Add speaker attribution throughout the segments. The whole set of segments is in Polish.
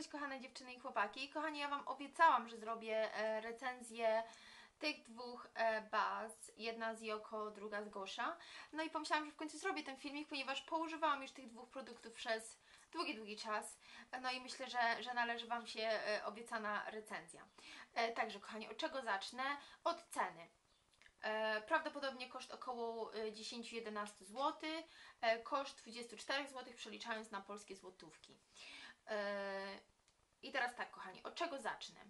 Speaker 1: Cześć kochane dziewczyny i chłopaki. Kochani, ja Wam obiecałam, że zrobię e, recenzję tych dwóch e, baz. Jedna z Joko, druga z Gosza. No i pomyślałam, że w końcu zrobię ten filmik, ponieważ poużywałam już tych dwóch produktów przez długi, długi czas. No i myślę, że, że należy Wam się e, obiecana recenzja. Także kochani, od czego zacznę? Od ceny. E, prawdopodobnie koszt około e, 10-11 zł, e, koszt 24 zł przeliczając na polskie złotówki. E, I teraz tak, kochani, od czego zacznę?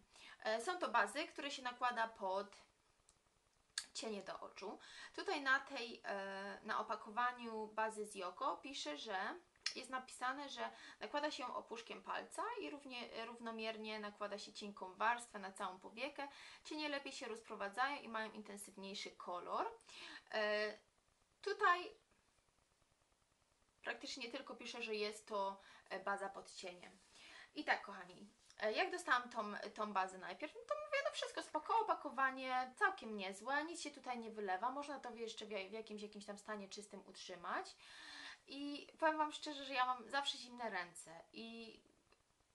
Speaker 1: E, Są to bazy, które się nakłada pod cienie do oczu. Tutaj na tej, e, na opakowaniu bazy z Joko pisze, że jest napisane, że nakłada się opuszkiem palca i równie, równomiernie nakłada się cienką warstwę na całą powiekę. Cienie lepiej się rozprowadzają i mają intensywniejszy kolor. E, Tutaj praktycznie tylko pisze, że jest to e, baza pod cieniem. I tak, kochani, e, jak dostałam tą, tą bazę najpierw, no to mówię, no wszystko spoko, opakowanie całkiem niezłe, nic się tutaj nie wylewa, można to jeszcze w, w jakimś, jakimś tam stanie czystym utrzymać. I powiem Wam szczerze, że ja mam zawsze zimne ręce i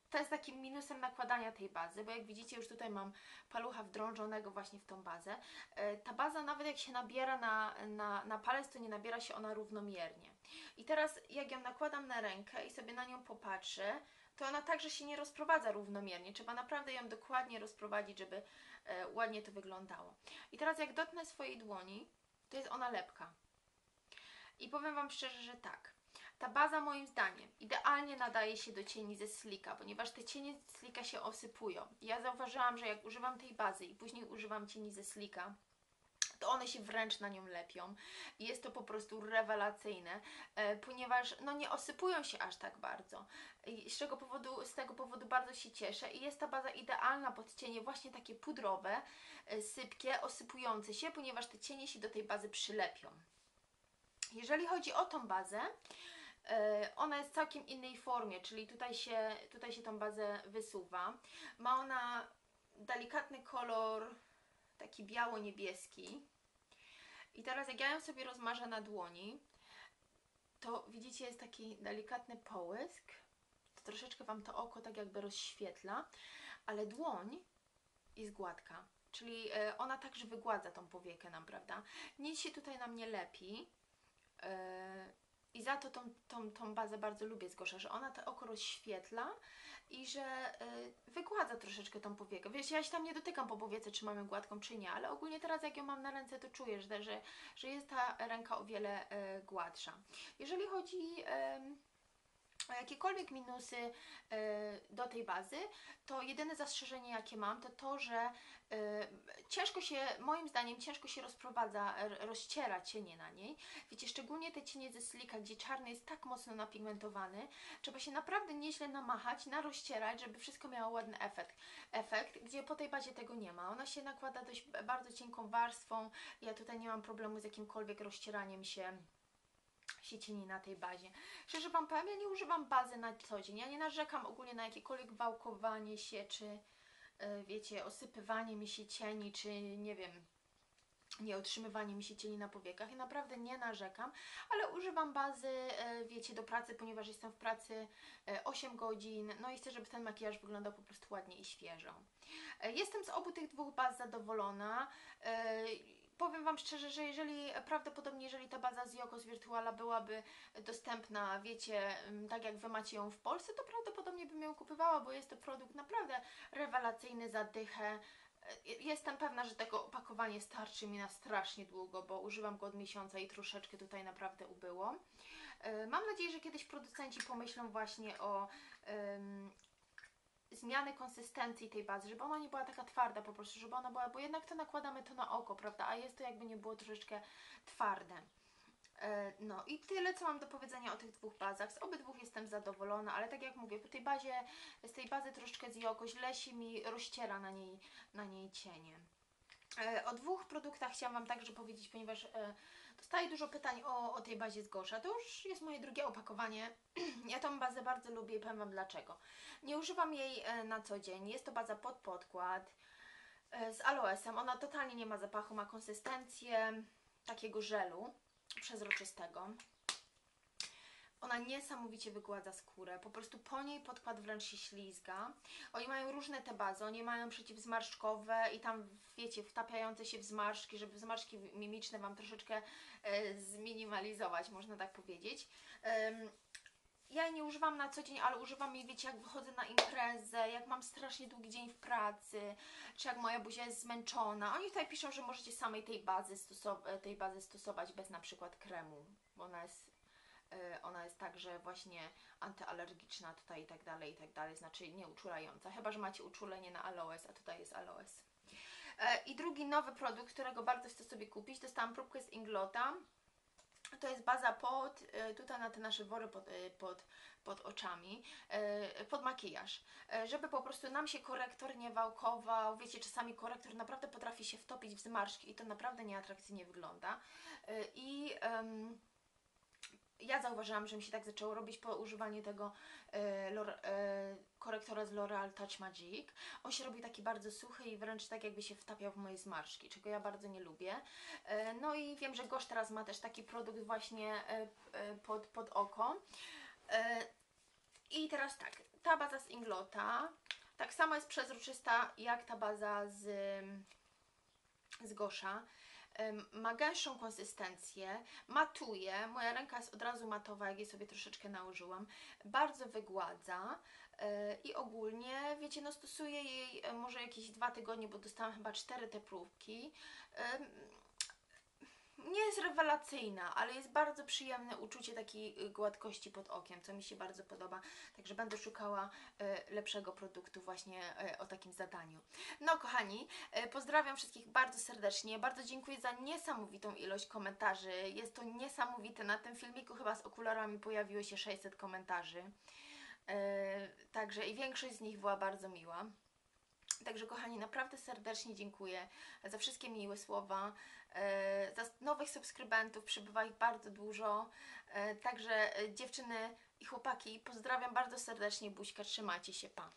Speaker 1: to jest takim minusem nakładania tej bazy, bo jak widzicie już tutaj mam palucha wdrążonego właśnie w tą bazę. E, Ta baza nawet jak się nabiera na, na, na palec, to nie nabiera się ona równomiernie. I teraz jak ją nakładam na rękę i sobie na nią popatrzę, to ona także się nie rozprowadza równomiernie. Trzeba naprawdę ją dokładnie rozprowadzić, żeby e, ładnie to wyglądało. I teraz jak dotknę swojej dłoni, to jest ona lepka. I powiem Wam szczerze, że tak. Ta baza moim zdaniem idealnie nadaje się do cieni ze slika, ponieważ te cienie ze slika się osypują. Ja zauważyłam, że jak używam tej bazy i później używam cieni ze slika, to one się wręcz na nią lepią. Jest to po prostu rewelacyjne, e, ponieważ no nie osypują się aż tak bardzo. Z, czego powodu, z tego powodu bardzo się cieszę. I jest ta baza idealna pod cienie właśnie takie pudrowe, e, sypkie, osypujące się, ponieważ te cienie się do tej bazy przylepią. Jeżeli chodzi o tą bazę, e, ona jest w całkiem innej formie, czyli tutaj się, tutaj się tą bazę wysuwa. Ma ona delikatny kolor taki biało-niebieski. I teraz jak ja ją sobie rozmarzę na dłoni, to widzicie jest taki delikatny połysk. To troszeczkę Wam to oko tak jakby rozświetla, ale dłoń jest gładka. Czyli e, ona także wygładza tą powiekę nam, prawda? Nic się tutaj nam nie lepi. E, I za to tą, tą, tą bazę bardzo lubię zgłasza, że ona to oko rozświetla i że y, wygładza troszeczkę tą powiekę. Wiecie, ja się tam nie dotykam po powiece, czy mamy gładką, czy nie, ale ogólnie teraz jak ją mam na ręce, to czuję, że, że, że jest ta ręka o wiele y, gładsza. Jeżeli chodzi... Y, jakiekolwiek minusy y, do tej bazy, to jedyne zastrzeżenie jakie mam, to to, że y, ciężko się, moim zdaniem, ciężko się rozprowadza, rozciera cienie na niej. Wiecie, szczególnie te cienie ze slika, gdzie czarny jest tak mocno napigmentowany, trzeba się naprawdę nieźle namachać, narozcierać, żeby wszystko miało ładny efekt. Efekt, gdzie po tej bazie tego nie ma. Ona się nakłada dość bardzo cienką warstwą. Ja tutaj nie mam problemu z jakimkolwiek rozcieraniem się się cieni na tej bazie. Szczerze Wam powiem, ja nie używam bazy na co dzień. Ja nie narzekam ogólnie na jakiekolwiek wałkowanie się, czy yy, wiecie, osypywanie mi się cieni, czy nie wiem, nie otrzymywanie mi się cieni na powiekach. I naprawdę nie narzekam, ale używam bazy, yy, wiecie, do pracy, ponieważ jestem w pracy yy, 8 godzin, no i chcę, żeby ten makijaż wyglądał po prostu ładnie i świeżo. Jestem z obu tych dwóch baz zadowolona. Powiem Wam szczerze, że jeżeli prawdopodobnie, jeżeli ta baza z Joko z Virtuala byłaby dostępna, wiecie, ym, tak jak Wy macie ją w Polsce, to prawdopodobnie bym ją kupywała, bo jest to produkt naprawdę rewelacyjny, zadychę. Y, Jestem pewna, że tego opakowanie starczy mi na strasznie długo, bo używam go od miesiąca i troszeczkę tutaj naprawdę ubyło. Y, Mam nadzieję, że kiedyś producenci pomyślą właśnie o zmiany konsystencji tej bazy, żeby ona nie była taka twarda po prostu, żeby ona była, bo jednak to nakładamy to na oko, prawda, a jest to jakby nie było troszeczkę twarde. E, No i tyle, co mam do powiedzenia o tych dwóch bazach. Z obydwóch jestem zadowolona, ale tak jak mówię, po tej bazie, z tej bazy troszeczkę z Joko źle się mi rozciera na niej, na niej cienie. E, O dwóch produktach chciałam Wam także powiedzieć, ponieważ e, dostaję dużo pytań o, o tej bazie z Gosza. To już jest moje drugie opakowanie. ja tą bazę bardzo lubię i powiem Wam dlaczego. Nie używam jej e, na co dzień. Jest to baza pod podkład z aloesem. Ona totalnie nie ma zapachu, ma konsystencję takiego żelu przezroczystego. Ona niesamowicie wygładza skórę, po prostu po niej podkład wręcz się ślizga. Oni mają różne te bazy, oni mają przeciwzmarszczkowe i tam, wiecie, wtapiające się w zmarszczki, żeby zmarszczki mimiczne Wam troszeczkę e, zminimalizować, można tak powiedzieć. Ja jej nie używam na co dzień, ale używam jej, wiecie, jak wychodzę na imprezę, jak mam strasznie długi dzień w pracy, czy jak moja buzia jest zmęczona. Oni tutaj piszą, że możecie samej tej bazy, stosow- tej bazy stosować bez na przykład kremu, bo ona jest, ona jest także właśnie antyalergiczna tutaj i tak dalej, i tak dalej, znaczy nieuczulająca, chyba, że macie uczulenie na aloes, a tutaj jest aloes. E, I drugi nowy produkt, którego bardzo chcę sobie kupić, dostałam próbkę z Inglota. To jest baza pod, e, tutaj na te nasze wory pod, e, pod, pod oczami, pod makijaż, e, żeby po prostu nam się korektor nie wałkował. Wiecie, czasami korektor naprawdę potrafi się wtopić w zmarszczki i to naprawdę nieatrakcyjnie wygląda. E, I em, ja zauważyłam, że mi się tak zaczęło robić po używaniu tego e, lor, e, korektora z L'Oreal Touch Magic. On się robi taki bardzo suchy i wręcz tak jakby się wtapiał w moje zmarszczki, czego ja bardzo nie lubię. E, No i wiem, że Gosz teraz ma też taki produkt właśnie e, e, pod, pod oko. E, I teraz tak, ta baza z Inglota tak samo jest przezroczysta jak ta baza z, z Gosza. Ma gęstszą konsystencję, matuje, moja ręka jest od razu matowa, jak jej sobie troszeczkę nałożyłam, bardzo wygładza e, i ogólnie, wiecie, no stosuję jej e, może jakieś dwa tygodnie, bo dostałam chyba cztery te próbki. Nie jest rewelacyjna, ale jest bardzo przyjemne uczucie takiej y, gładkości pod okiem, co mi się bardzo podoba. Także będę szukała y, lepszego produktu właśnie y, o takim zadaniu. No kochani, pozdrawiam wszystkich bardzo serdecznie. Bardzo dziękuję za niesamowitą ilość komentarzy. Jest to niesamowite. Na tym filmiku chyba z okularami pojawiło się 600 komentarzy. Także i większość z nich była bardzo miła. Także kochani, naprawdę serdecznie dziękuję za wszystkie miłe słowa. E, Za nowych subskrybentów przybywa ich bardzo dużo. E, Także e, dziewczyny i chłopaki pozdrawiam bardzo serdecznie. Buźka, trzymajcie się, pa.